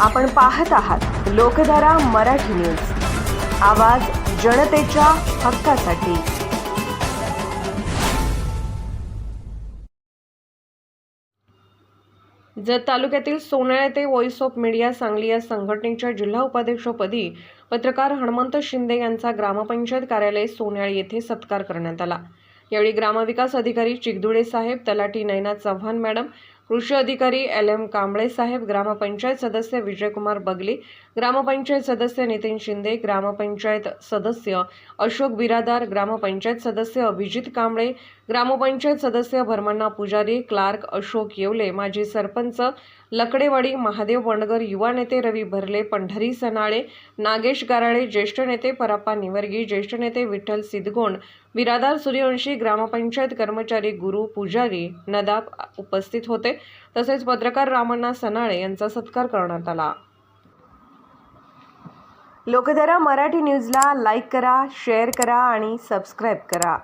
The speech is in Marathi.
आपण पाहत आहात लोकधारा मराठी न्यूज. आवाज जनतेच्या हक्कासाठी. जत तालुक्यातील सोनाळा ते व्हॉइस ऑफ मीडिया सांगली या संघटनेच्या जिल्हा उपाध्यक्षपदी पत्रकार हनुमंत शिंदे यांचा ग्रामपंचायत कार्यालय सोन्याळ येथे सत्कार करण्यात आला. यावेळी ग्रामविकास अधिकारी चिगदुळे साहेब तलाठी नैना चव्हाण मॅडम कृषी अधिकारी एल एम कांबळे साहेब ग्रामपंचायत सदस्य विजयकुमार बगले ग्रामपंचायत सदस्य नितीन शिंदे ग्रामपंचायत सदस्य अशोक बिरादार ग्रामपंचायत सदस्य अभिजित कांबळे ग्रामपंचायत सदस्य भरमण्णा पुजारी क्लार्क अशोक येवले माजी सरपंच लकडेवाडी महादेव वणगर युवा नेते रवी भरले पंढरी सनाळे नागेश गाराळे ज्येष्ठ नेते पराप्पा निवर्गी ज्येष्ठ नेते विठ्ठल सिद्धगोंड बिरादार सूर्यवंशी ग्रामपंचायत कर्मचारी गुरु पुजारी नदाब उपस्थित होते. होते तसेच पत्रकार रामण्णा सनाळे यांचा सत्कार करण्यात आला. लोकधारा मराठी न्यूजला लाईक करा शेअर करा आणि सबस्क्राईब करा.